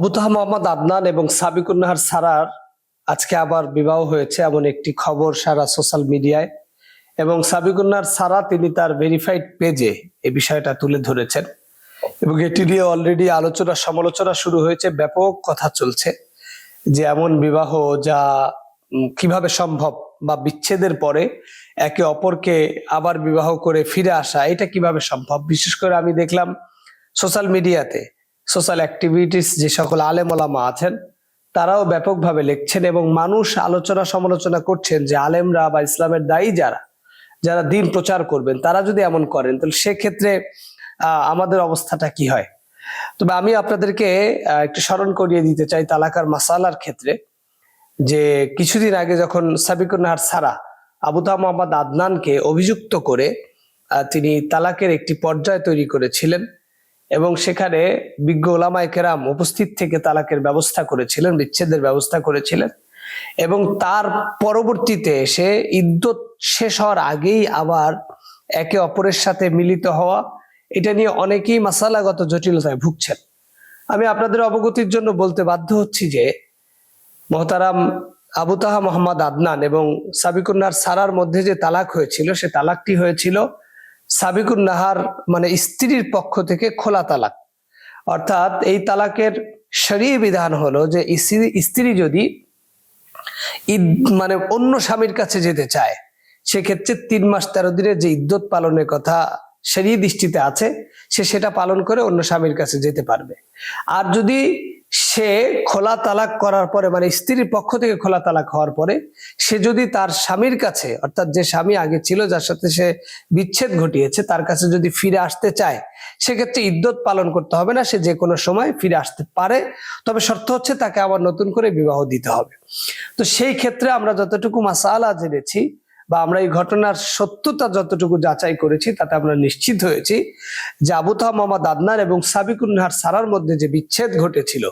আবু তাহা মোহাম্মদ আদনান এবং সাবিকুন্নাহার সারার আজকে আবার বিবাহ হয়েছে এমন একটি খবর সারা সোশ্যাল মিডিয়ায়। এবং সাবিকুন্নার সারা তিনি তার ভেরিফাইড পেজে এই বিষয়টা তুলে ধরেছেন। এবং এটি নিয়ে অলরেডি আলোচনা, সমালোচনা শুরু হয়েছে, ব্যাপক কথা চলছে যে এমন বিবাহ যা কীভাবে সম্ভব বা বিচ্ছেদের পরে একে অপরকে আবার বিবাহ করে ফিরে আসা, এটা কীভাবে সম্ভব? বিশেষ করে আমি দেখলাম সোশ্যাল মিডিয়াতে সোশ্যাল অ্যাক্টিভিটিস যে সকল আলেমলামা আছেন, তারাও ব্যাপকভাবে লিখছেন এবং মানুষ আলোচনা সমালোচনা করছেন যে আলেমরা বা ইসলামের দায়ী যারা যারা দিন প্রচার করবেন, তারা যদি এমন করেন, তাহলে সেক্ষেত্রে আমাদের অবস্থাটা কি হয়? তবে আমি আপনাদেরকে একটু স্মরণ করিয়ে দিতে চাই তালাকার মাসালার ক্ষেত্রে, যে কিছুদিন আগে যখন সাবিকুন্নাহার সারা আবুতা মোহাম্মদ আদনানকে অভিযুক্ত করে তিনি তালাকের একটি পর্যায় তৈরি করেছিলেন। এবং সেখানে বিজ্ঞ ওলামায় কেরাম উপস্থিত থেকে তালাকের ব্যবস্থা করেছিলেন, বিচ্ছেদের ব্যবস্থা করেছিলেন এবং তার পরবর্তীতে এসে ইদ্যত শেষ হওয়ার আগেই আবার একে অপরের সাথে মিলিত হওয়া, এটা নিয়ে অনেকেই মাসালাগত জটিলতায় ভুগছেন। আমি আপনাদের অবগতির জন্য বলতে বাধ্য হচ্ছি যে মহতারাম আবু তাহা মোহাম্মদ আদনান এবং সাবিকুন্নার সারার মধ্যে যে তালাক হয়েছিল, সে তালাকটি হয়েছিল সাবিকুন্নাহার মানে স্ত্রীর পক্ষ থেকে খোলা তালাক। অর্থাৎ এই তালাকের শরীয় বিধান হলো যে স্ত্রী- স্ত্রী যদি ঈদ মানে অন্য স্বামীর কাছে যেতে চায়, সেক্ষেত্রে তিন মাস তেরো দিনের যে ইদ্যত পালনের কথা সেরই দৃষ্টিতে আছে, সে সেটা পালন করে অন্য স্বামীর কাছে যেতে পারবে। আর যদি সে খোলা তালাক করার পরে মানে স্ত্রীর পক্ষ থেকে খোলা তালাক হওয়ার পরে, সে যদি তার স্বামীর কাছে, অর্থাৎ যে স্বামী আগে ছিল যার সাথে সে বিচ্ছেদ ঘটিয়েছে, তার কাছে যদি ফিরে আসতে চায়, সেক্ষেত্রে ইদ্যত পালন করতে হবে না, সে যে কোনো সময় ফিরে আসতে পারে। তবে শর্ত হচ্ছে তাকে আবার নতুন করে বিবাহ দিতে হবে। তো সেই ক্ষেত্রে আমরা যতটুকু মাসালা জেনেছি, বা আমরা এই ঘটনার সত্যতা যতটুকু যাচাই করেছি, তাতে আমরা নিশ্চিত হয়েছি যে আবু তাহা মোহাম্মদ আদনান এবং সাবিকুন্নাহার সারার মধ্যে যে বিচ্ছেদ ঘটেছিল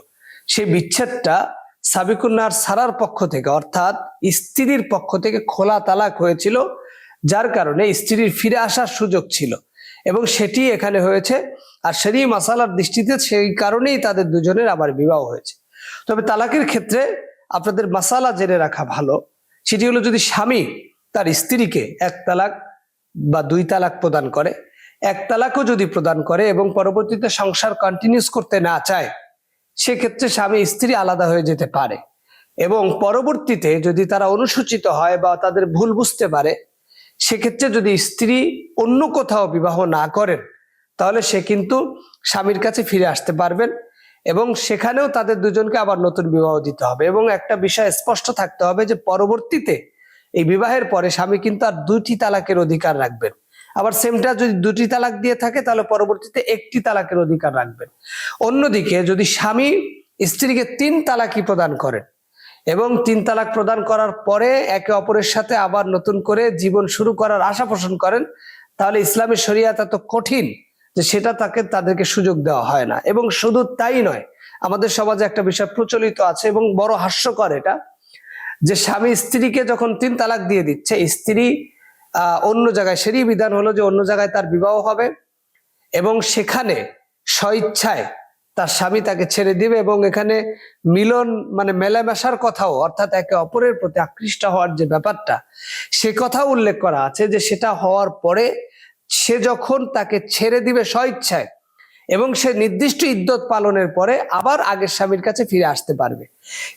সেই বিচ্ছেদটা সাবিকুন্নাহার সারার পক্ষ থেকে, অর্থাৎ স্ত্রীর পক্ষ থেকে খোলা তালাক হয়েছিল, যার কারণে স্ত্রীর ফিরে আসার সুযোগ ছিল। এবং সেটি এখানে হয়েছে, আর সেই মাসালার দৃষ্টিতে সেই কারণেই তাদের দুজনের আবার বিবাহ হয়েছে। তবে তালাকের ক্ষেত্রে আপনাদের মাসালা জেনে রাখা ভালো, সেটি হলো যদি স্বামী তার স্ত্রীকে এক তালাক বা দুই তালাক প্রদান করে, এক তালাকও যদি প্রদান করে এবং পরবর্তীতে সংসার কন্টিনিউস করতে না চায় সেক্ষেত্রে স্বামী স্ত্রী আলাদা হয়ে যেতে পারে। এবং পরবর্তীতে যদি তারা অনুসূচিত হয় বা তাদের ভুল বুঝতে পারে, সেক্ষেত্রে যদি স্ত্রী অন্য কোথাও বিবাহ না করেন, তাহলে সে কিন্তু স্বামীর কাছে ফিরে আসতে পারবেন এবং সেখানেও তাদের দুজনকে আবার নতুন বিবাহ দিতে হবে। এবং একটা বিষয় স্পষ্ট থাকতে হবে যে পরবর্তীতে এই বিবাহের পরে স্বামী কিন্তু আর দুটি তালাকের অধিকার রাখবেন। আবার সেমটা যদি দুটি তালাক দিয়ে থাকে, তাহলে পরবর্তীতে একটি তালাকের অধিকার রাখবেন। অন্যদিকে যদি স্বামী স্ত্রীকে তিন তালাকই প্রদান করেন এবং তিন তালাক প্রদান করার পরে একে অপরের সাথে আবার নতুন করে জীবন শুরু করার আশা পোষণ করেন, তাহলে ইসলামের শরিয়াত এত কঠিন যে সেটা তাকে, তাদেরকে সুযোগ দেওয়া হয় না। এবং শুধু তাই নয়, আমাদের সমাজে একটা বিষয় প্রচলিত আছে এবং বড় হাস্যকর এটা, যে স্বামী স্ত্রীকে যখন তিন তালাক দিয়ে দিচ্ছে, স্ত্রী অন্য জায়গায় সেরই বিধান হলো যে অন্য জায়গায় তার বিবাহ হবে এবং সেখানে স্বইচ্ছায় তার স্বামী তাকে ছেড়ে দিবে এবং এখানে মিলন মানে মেলামেশার কথাও অর্থাৎ একে অপরের প্রতি আকৃষ্ট হওয়ার যে ব্যাপারটা, সে কথা উল্লেখ করা আছে যে সেটা হওয়ার পরে সে যখন তাকে ছেড়ে দিবে স্বইচ্ছায় এবং সে নির্দিষ্ট ইদ্যত পালনের পরে আবার আগের স্বামীর কাছে ফিরে আসতে পারবে।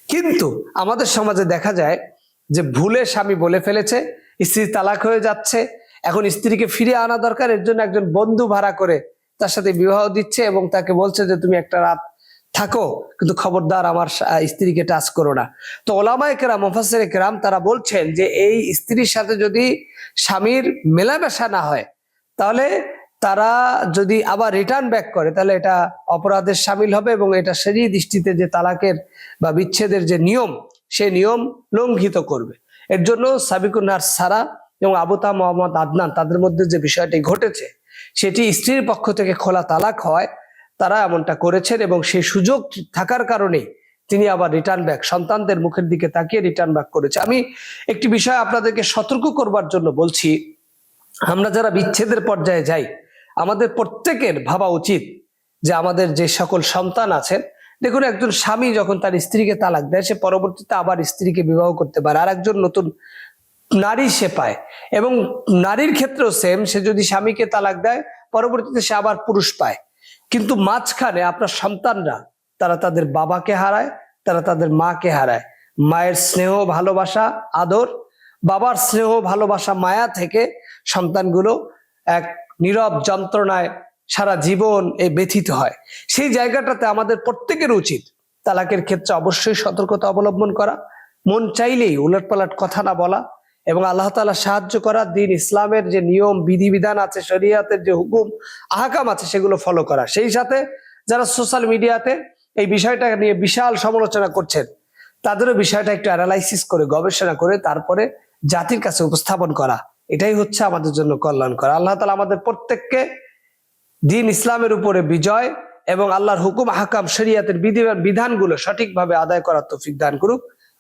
কিন্তু আমাদের সমাজে দেখা যায় যে ভুলে স্বামী বলে ফেলেছে স্ত্রী তালাক হয়ে যাচ্ছে। এখন স্ত্রীকে ফিরে আনা দরকার। এর জন্য একজন বন্ধু ভাড়া করে তার সাথে বিবাহ দিচ্ছে এবং তাকে বলছে যে, তুমি একটা রাত থাকো, কিন্তু খবরদার আমার স্ত্রীকে টাচ করো না। তো ওলামায় কেরাম মুফাসের কেরাম তারা বলছেন যে, এই স্ত্রীর সাথে যদি স্বামীর মেলামেশা না হয়, তাহলে তারা যদি আবার রিটার্ন ব্যাক করে, তাহলে এটা অপরাধের সামিল হবে এবং এটা সেই দৃষ্টিতে যে তালাকের বা বিচ্ছেদের যে নিয়ম, সে নিয়ম লঙ্ঘিত করবে। এর জন্য সাবিকুন্নার সারা এবং আবুতা মোহাম্মদ আদনান তাদের মধ্যে যে বিষয়টি ঘটেছে, সেটি স্ত্রীর পক্ষ থেকে খোলা তালাক হয়। তারা এমনটা করেছেন এবং সেই সুযোগ থাকার কারণে তিনি আবার রিটার্ন ব্যাক সন্তানদের মুখের দিকে তাকিয়ে রিটার্ন ব্যাক করেছে। আমি একটি বিষয় আপনাদেরকে সতর্ক করবার জন্য বলছি, আমরা যারা বিচ্ছেদের পর্যায়ে যাই, আমাদের প্রত্যেকের ভাবা উচিত যে আমাদের যে সকল সন্তান আছেন দেখুন, একজন স্বামী যখন তার স্ত্রীকে তালাক দেয়, সে পরবর্তীতে আবার স্ত্রীকে বিবাহ করতে পারে। আর একজন নতুন নারী সে পায়। এবং নারীর ক্ষেত্রেও সেম সে যদি স্বামীকে তালাক দেয়, পরবর্তীতে সে আবার পুরুষ পায়। কিন্তু মাঝখানে আপনার সন্তানরা, তারা তাদের বাবাকে হারায়, তারা তাদের মাকে হারায়। মায়ের স্নেহ, ভালোবাসা, আদর, বাবার স্নেহ, ভালোবাসা, মায়া থেকে সন্তানগুলো এক নীরব যন্ত্রণায় সারা জীবন এ ব্যথিত হয়। সেই জায়গাটাতে আমাদের প্রত্যেকের উচিত তালাকের ক্ষেত্রে অবশ্যই সতর্কতা অবলম্বন করা, মন চাইলেই উলটপালট কথা না বলা এবং আল্লাহ তাআলা সাহায্য করা, দিন ইসলামের যে নিয়ম, বিধিবিধান আছে, শরিয়াতের যে হুকুম, আহকাম আছে, সেগুলো ফলো করা। সেই সাথে যারা সোশ্যাল মিডিয়াতে এই বিষয়টা নিয়ে বিশাল সমালোচনা করছেন, তাদেরও বিষয়টা একটু অ্যানালাইসিস করে, গবেষণা করে, তারপরে জাতির কাছে উপস্থাপন করা। এটাই হচ্ছে আমাদের জন্য কল্যাণ করা আল্লাহ তালা আমাদের প্রত্যেককে দিন ইসলামের উপরে বিজয় এবং আল্লাহর হুকুম হাকাম শরিয়াতের বিধি বিধানগুলো সঠিকভাবে আদায় করার তৌফিক দান করুক।